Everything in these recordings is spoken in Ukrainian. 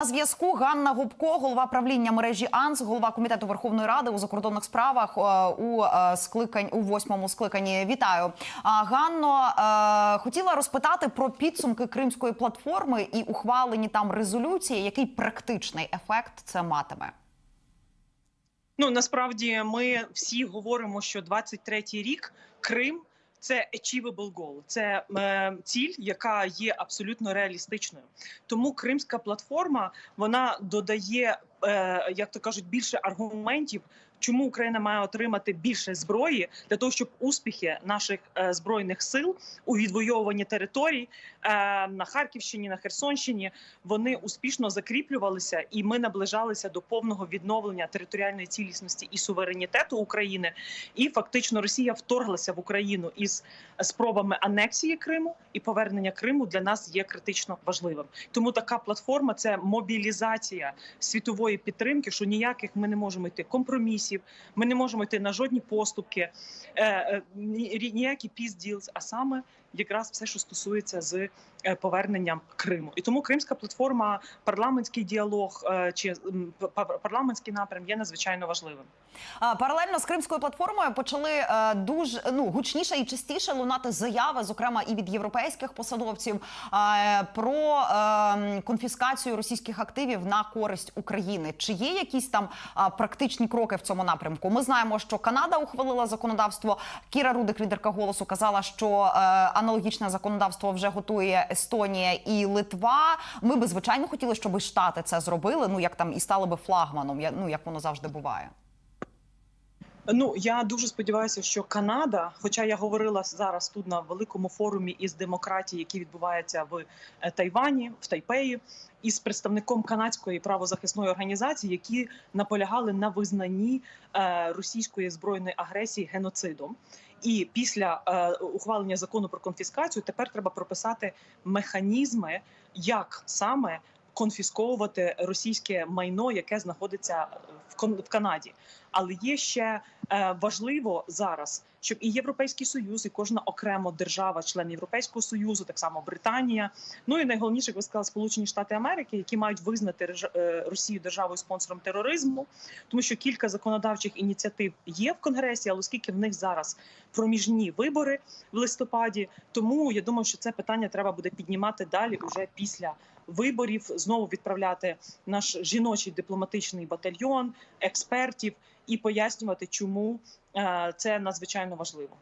На зв'язку Ганна Губко, голова правління мережі АНС, голова комітету Верховної Ради у закордонних справах е, у е, скликань у восьмому скликанні. Вітаю, Ганно. е, Хотіла розпитати про підсумки кримської платформи і ухвалені там резолюції. Який практичний ефект це матиме? Ну насправді ми всі говоримо, що 23-й рік Крим це achievable goal, це е, ціль, яка є абсолютно реалістичною. Тому Кримська платформа вона додає, е, як то кажуть, більше аргументів. Чому Україна має отримати більше зброї для того, щоб успіхи наших е, збройних сил у відвоюванні територій е, на Харківщині, на Херсонщині вони успішно закріплювалися, і ми наближалися до повного відновлення територіальної цілісності і суверенітету України. І фактично Росія вторглася в Україну із спробами анексії Криму і повернення Криму для нас є критично важливим. Тому така платформа це мобілізація світової підтримки, що ніяких ми не можемо йти компромісів, ми не можемо йти на жодні поступки, е, е, ніякі пізділ, а саме якраз все, що стосується з поверненням Криму. І тому Кримська платформа, парламентський діалог е, чи парламентський напрям є надзвичайно важливим. Паралельно з кримською платформою почали е, дуже ну гучніше і частіше лунати заяви, зокрема і від європейських посадовців, е, про е, конфіскацію російських активів на користь України. Чи є якісь там практичні кроки в цьому напрямку? Ми знаємо, що Канада ухвалила законодавство. Кіра Рудик, лідерка голосу, казала, що е, аналогічне законодавство вже готує Естонія і Литва. Ми би звичайно хотіли, щоб і штати це зробили. Ну як там і стали би флагманом, ну як воно завжди буває. Ну я дуже сподіваюся, що Канада, хоча я говорила зараз тут на великому форумі із демократії, який відбувається в е, Тайвані, в Тайпеї, із представником канадської правозахисної організації, які наполягали на визнанні е, російської збройної агресії геноцидом. І після е, ухвалення закону про конфіскацію тепер треба прописати механізми, як саме конфісковувати російське майно, яке знаходиться в Канаді. Але є ще е, важливо зараз, щоб і Європейський Союз, і кожна окрема держава, член Європейського союзу, так само Британія. Ну і найголовніше, як ви сказали, Сполучені Штати Америки, які мають визнати е, Росію державою спонсором тероризму, тому що кілька законодавчих ініціатив є в Конгресі, але оскільки в них зараз проміжні вибори в листопаді, тому я думаю, що це питання треба буде піднімати далі уже після виборів. Знову відправляти наш жіночий дипломатичний батальйон, експертів і пояснювати, чому е, це надзвичайно важливо.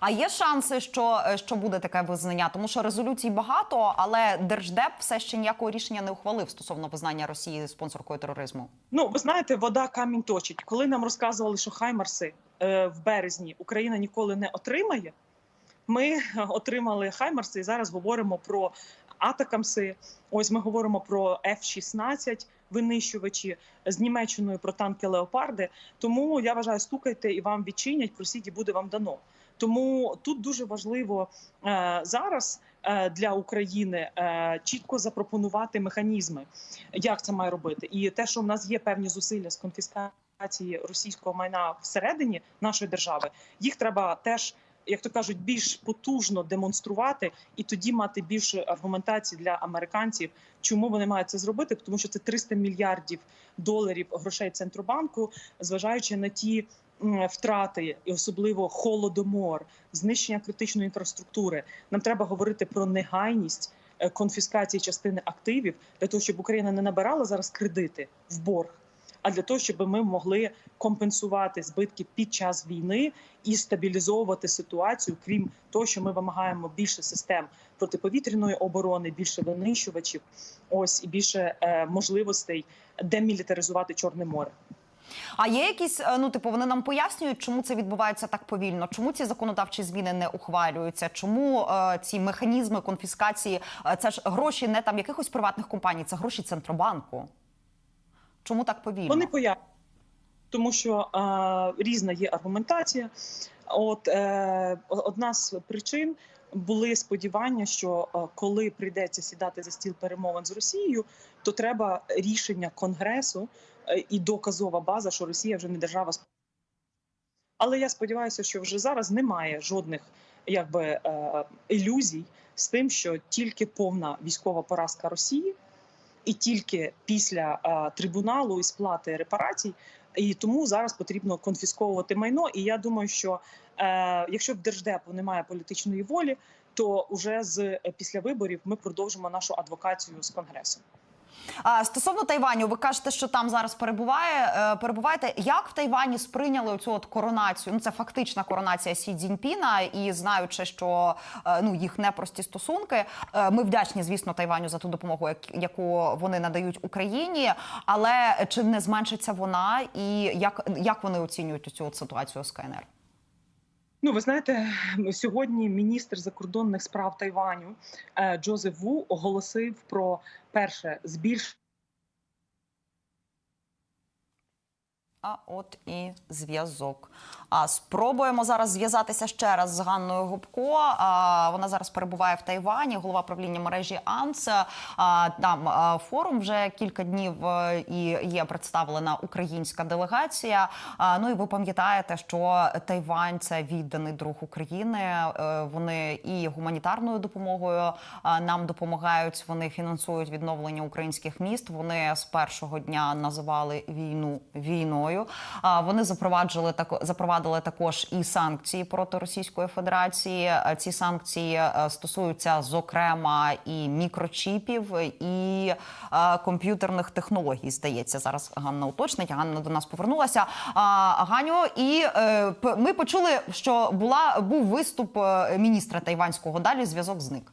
А є шанси, що, е, що буде таке визнання, тому що резолюцій багато, але держдеп все ще ніякого рішення не ухвалив стосовно визнання Росії спонсоркою тероризму. Ну, ви знаєте, вода камінь точить. Коли нам розказували, що Хаймарси е, в березні Україна ніколи не отримає. Ми е, отримали Хаймарси і зараз говоримо про Атакамси. Ось ми говоримо про F-16 винищувачі з Німеччиною про танки Леопарди. Тому я вважаю, стукайте і вам відчинять, просіть і буде вам дано. Тому тут дуже важливо е, зараз е, для України е, чітко запропонувати механізми, як це має робити, і те, що в нас є певні зусилля з конфіскації російського майна всередині нашої держави, їх треба теж. Як то кажуть, більш потужно демонструвати і тоді мати більше аргументації для американців, чому вони мають це зробити, тому що це 300 мільярдів доларів грошей центробанку, зважаючи на ті втрати, і особливо холодомор, знищення критичної інфраструктури. Нам треба говорити про негайність е, конфіскації частини активів для того, щоб Україна не набирала зараз кредити в борг. А для того, щоб ми могли компенсувати збитки під час війни і стабілізовувати ситуацію, крім того, що ми вимагаємо більше систем протиповітряної оборони, більше винищувачів, ось і більше е, можливостей демілітаризувати Чорне море. А є якісь, е, ну типу, вони нам пояснюють, чому це відбувається так повільно, чому ці законодавчі зміни не ухвалюються, чому е, ці механізми конфіскації е, це ж гроші не там якихось приватних компаній, це гроші центробанку. Чому так повільно? Вони пояснюють, тому що е, різна є аргументація. От е, одна з причин були сподівання, що е, коли прийдеться сідати за стіл перемовин з Росією, то треба рішення Конгресу е, і доказова база, що Росія вже не держава. Але я сподіваюся, що вже зараз немає жодних якби е, ілюзій з тим, що тільки повна військова поразка Росії і тільки після трибуналу і сплати репарацій. І тому зараз потрібно конфісковувати майно. І я думаю, що е, якщо в держдепу немає політичної волі, то уже з е, після виборів ми продовжимо нашу адвокацію з конгресом. А, Стосовно Тайваню, ви кажете, що там зараз перебуває. е, Перебуваєте. Як в Тайвані сприйняли оцю от коронацію? Ну це фактична коронація Сі Цзіньпіна, і знаючи, що е, ну їх непрості стосунки. е, Ми вдячні, звісно, Тайваню за ту допомогу, яку вони надають Україні. Але чи не зменшиться вона, і як, як вони оцінюють цю от ситуацію з КНР? Ну, ви знаєте, сьогодні міністр закордонних справ Тайваню е, Джозеф Ву оголосив про перше збільшення. А от і зв'язок. А спробуємо зараз зв'язатися ще раз з Ганною Губко. А, вона зараз перебуває в Тайвані, голова правління мережі АНЦ. А, там а, форум вже кілька днів е, і є представлена українська делегація. А, ну і ви пам'ятаєте, що Тайвань це відданий друг України. Е, Вони і гуманітарною допомогою нам допомагають. Вони фінансують відновлення українських міст. Вони з першого дня називали війну війною. А, Вони запроваджували тако запровадили також і санкції проти Російської Федерації. Е, Ці санкції е, стосуються зокрема і мікрочіпів, і е, комп'ютерних технологій. Здається, зараз Ганна уточнить. Ганна до нас повернулася. Ганю, і ми почули, що була був виступ міністра тайванського. Далі зв'язок зник.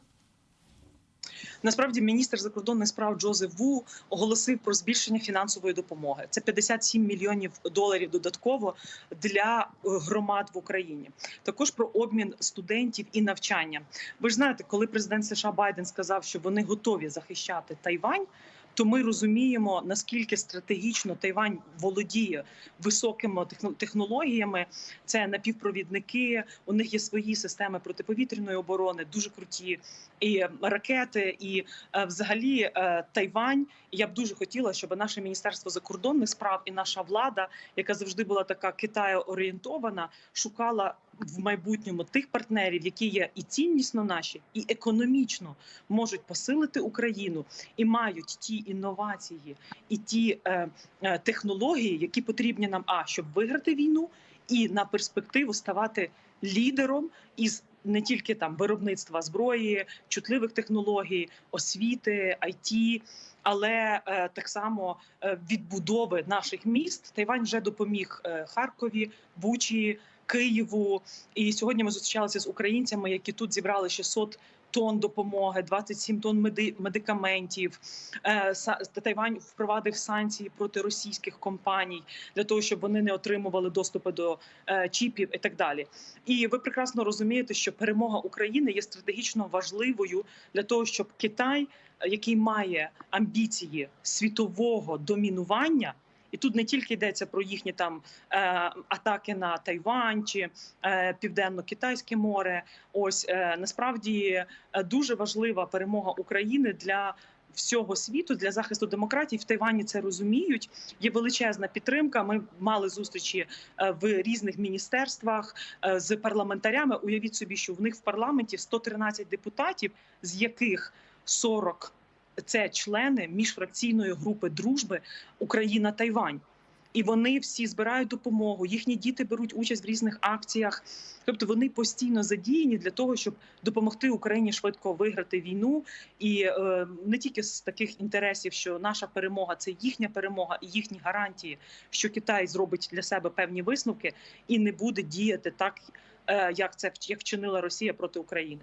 Насправді, міністр закордонних справ Джозеф Ву оголосив про збільшення фінансової допомоги. Це 57 мільйонів доларів додатково для е, громад в Україні. Також про обмін студентів і навчання. Ви ж знаєте, коли президент США Байден сказав, що вони готові захищати Тайвань. То ми розуміємо наскільки стратегічно Тайвань володіє високими техно- технологіями. Це напівпровідники. У них є свої системи протиповітряної оборони, дуже круті і ракети. І е, взагалі е, Тайвань. Я б дуже хотіла, щоб наше міністерство закордонних справ і наша влада, яка завжди була така Китаю орієнтована, шукала в майбутньому тих партнерів, які є і ціннісно наші, і економічно можуть посилити Україну, і мають ті інновації і ті е, е, технології, які потрібні нам, а щоб виграти війну, і на перспективу ставати лідером із не тільки там виробництва зброї, чутливих технологій, освіти, IT, але е, так само е, відбудови наших міст. Тайвань вже допоміг е, Харкові, Бучі, Києву. І сьогодні ми зустрічалися з українцями, які тут зібрали 600 тонн допомоги, 27 тонн меди- медикаментів. Е, Тайвань впровадив санкції проти російських компаній для того, щоб вони не отримували доступу до е, чіпів і так далі. І ви прекрасно розумієте, що перемога України є стратегічно важливою для того, щоб Китай, який має амбіції світового домінування. І тут не тільки йдеться про їхні там е, атаки на Тайвань чи е, південно-китайське море. Ось е, насправді е, дуже важлива перемога України для всього світу для захисту демократії в Тайвані це розуміють. Є величезна підтримка. Ми мали зустрічі е, в різних міністерствах е, з парламентарями. Уявіть собі, що в них в парламенті 113 депутатів, з яких 40 це члени міжфракційної групи дружби Україна Тайвань. І вони всі збирають допомогу. Їхні діти беруть участь в різних акціях. Тобто вони постійно задіяні для того, щоб допомогти Україні швидко виграти війну, і е, не тільки з таких інтересів, що наша перемога це їхня перемога і їхні гарантії, що Китай зробить для себе певні висновки і не буде діяти так, як це як вчинила Росія проти України.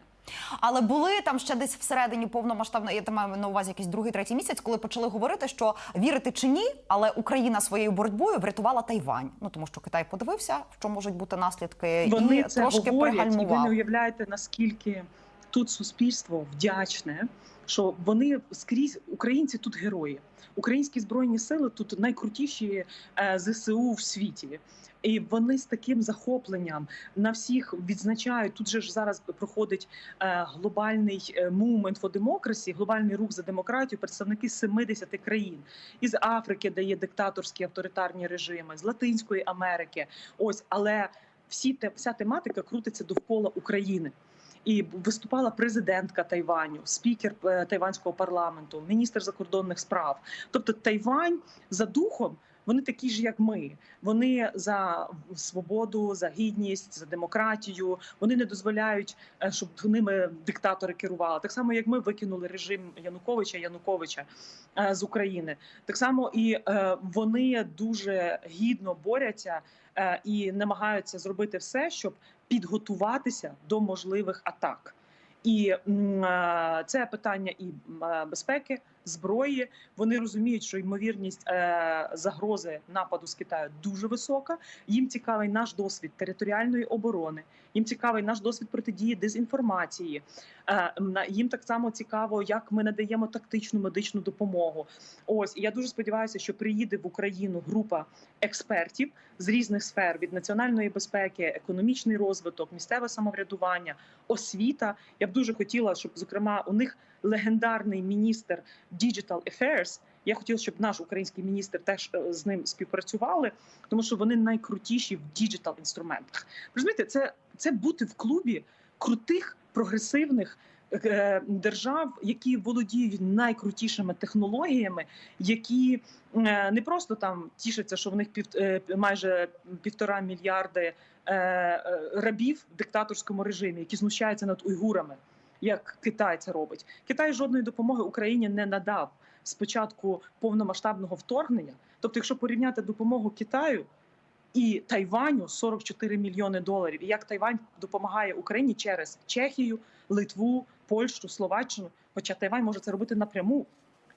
Але були там ще десь всередині повномасштабно, я там маю на увазі якийсь другий, третій місяць, коли почали говорити, що вірити чи ні, але Україна своєю боротьбою врятувала Тайвань. Ну тому що Китай подивився, що можуть бути наслідки, Вони і це трошки говорять, і ви не уявляєте, наскільки тут суспільство вдячне, що вони скрізь українці тут герої. Українські збройні сили тут найкрутіші е, ЗСУ в світі. І вони з таким захопленням на всіх відзначають. Тут же ж зараз проходить е, глобальний movement for democracy, глобальний рух за демократію. Представники 70 країн із Африки, де є диктаторські авторитарні режими, з Латинської Америки. Ось, але всі те, вся тематика крутиться довкола України. і виступала президентка Тайваню, спікер е, тайванського парламенту, міністр закордонних справ. Тобто Тайвань за духом. Вони такі ж, як ми. Вони за свободу, за гідність, за демократію. Вони не дозволяють, е, щоб ними диктатори керували. Так само, як ми викинули режим Януковича Януковича е, з України. Так само і е, вони дуже гідно борються е, і намагаються зробити все, щоб підготуватися до можливих атак. І це питання і безпеки, зброї. Вони розуміють, що ймовірність е, загрози нападу з Китаю дуже висока. Їм цікавий наш досвід територіальної оборони. Їм цікавий наш досвід протидії дезінформації. Е, їм так само цікаво, як ми надаємо тактичну медичну допомогу. Ось я дуже сподіваюся, що приїде в Україну група експертів з різних сфер від національної безпеки, економічний розвиток, місцеве самоврядування, освіта. Я б дуже хотіла, щоб зокрема у них легендарний міністр Digital Affairs, Я хотіла, щоб наш український міністр теж е, з ним співпрацювали, тому що вони найкрутіші в діджитал інструментах. Розумієте, це, це бути в клубі крутих прогресивних. е, Держав, які володіють найкрутішими технологіями, які е, не просто там тішаться, що в них пів е, майже півтора мільярди е, е, рабів в диктаторському режимі, які знущаються над уйгурами, як Китай це робить. Китай жодної допомоги Україні не надав з початку повномасштабного вторгнення. Тобто, якщо порівняти допомогу Китаю і Тайваню 44 мільйони доларів, і як Тайвань допомагає Україні через Чехію, Литву, Польщу, Словаччину, хоча Тайвань може це робити напряму.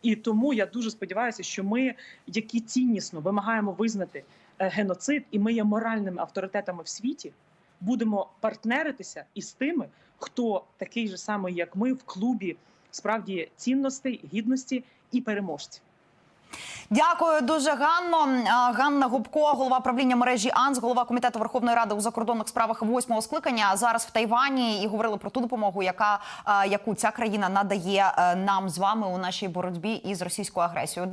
І тому я дуже сподіваюся, що ми, які ціннісно вимагаємо визнати е, геноцид, і ми є моральними авторитетами в світі, будемо партнеритися із тими, хто такий же самий, як ми, в клубі справді цінностей, гідності і переможців. Дякую дуже Ганно. Ганна Губко, голова правління мережі АНС, голова комітету Верховної Ради у закордонних справах восьмого скликання. Зараз в Тайвані і говорили про ту допомогу, яка яку ця країна надає е, нам з вами у нашій боротьбі із російською агресією.